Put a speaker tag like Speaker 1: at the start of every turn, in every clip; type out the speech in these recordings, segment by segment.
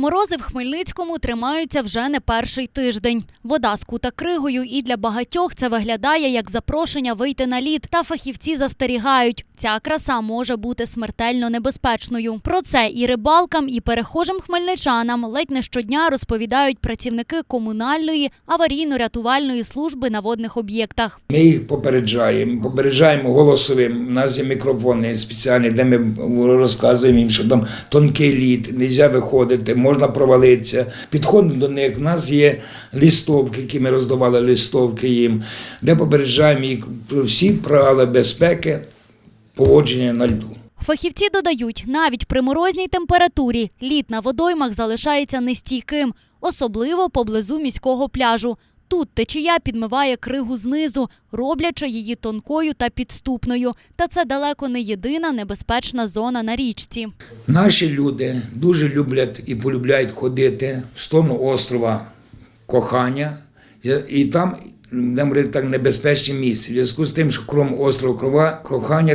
Speaker 1: Морози в Хмельницькому тримаються вже не перший тиждень. Вода скута кригою, і для багатьох це виглядає як запрошення вийти на лід. Та фахівці застерігають, ця краса може бути смертельно небезпечною. Про це і рибалкам, і перехожим хмельничанам ледь не щодня розповідають працівники комунальної аварійно-рятувальної служби на водних об'єктах.
Speaker 2: Ми їх попереджаємо, попереджаємо голосовим. У нас є мікрофони спеціальні, де ми розказуємо їм, що там тонкий лід, не можна виходити, можна провалитися. Підходимо до них. У нас є листовки, які ми роздавали листовки їм, де попереджаємо їх всі правила безпеки поводження на льду.
Speaker 1: Фахівці додають, навіть при морозній температурі лід на водоймах залишається нестійким, особливо поблизу міського пляжу. Тут течія підмиває кригу знизу, роблячи її тонкою та підступною. Та це далеко не єдина небезпечна зона на річці.
Speaker 2: Наші люди дуже люблять і полюбляють ходити в сторону острова Кохання, і там де так небезпечні місця. В зв'язку з тим, що крім острова Крова, Кохання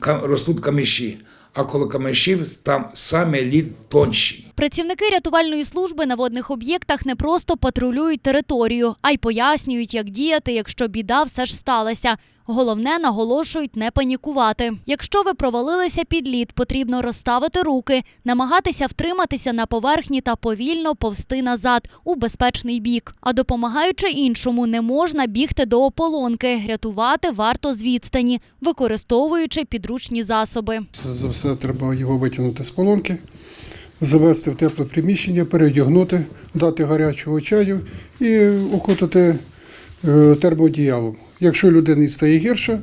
Speaker 2: ка- ростуть камиші, а коло камешів там саме лід тонший.
Speaker 1: Працівники рятувальної служби на водних об'єктах не просто патрулюють територію, а й пояснюють, як діяти, якщо біда все ж сталася. Головне, наголошують не панікувати. Якщо ви провалилися під лід, потрібно розставити руки, намагатися втриматися на поверхні та повільно повсти назад у безпечний бік. А допомагаючи іншому, не можна бігти до ополонки. Рятувати варто з відстані, використовуючи підручні засоби.
Speaker 3: За все треба його витягнути з полонки, завести в тепле приміщення, переодягнути, дати гарячого чаю і укутати е, термодіялом. Якщо людині стає гірше,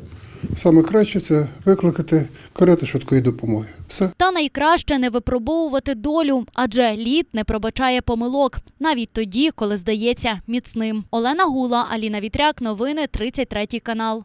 Speaker 3: саме краще це викликати карету швидкої допомоги. Все.
Speaker 1: Та найкраще не випробовувати долю, адже лід не пробачає помилок, навіть тоді, коли здається міцним. Олена Гула, Аліна Вітряк, новини 33 канал.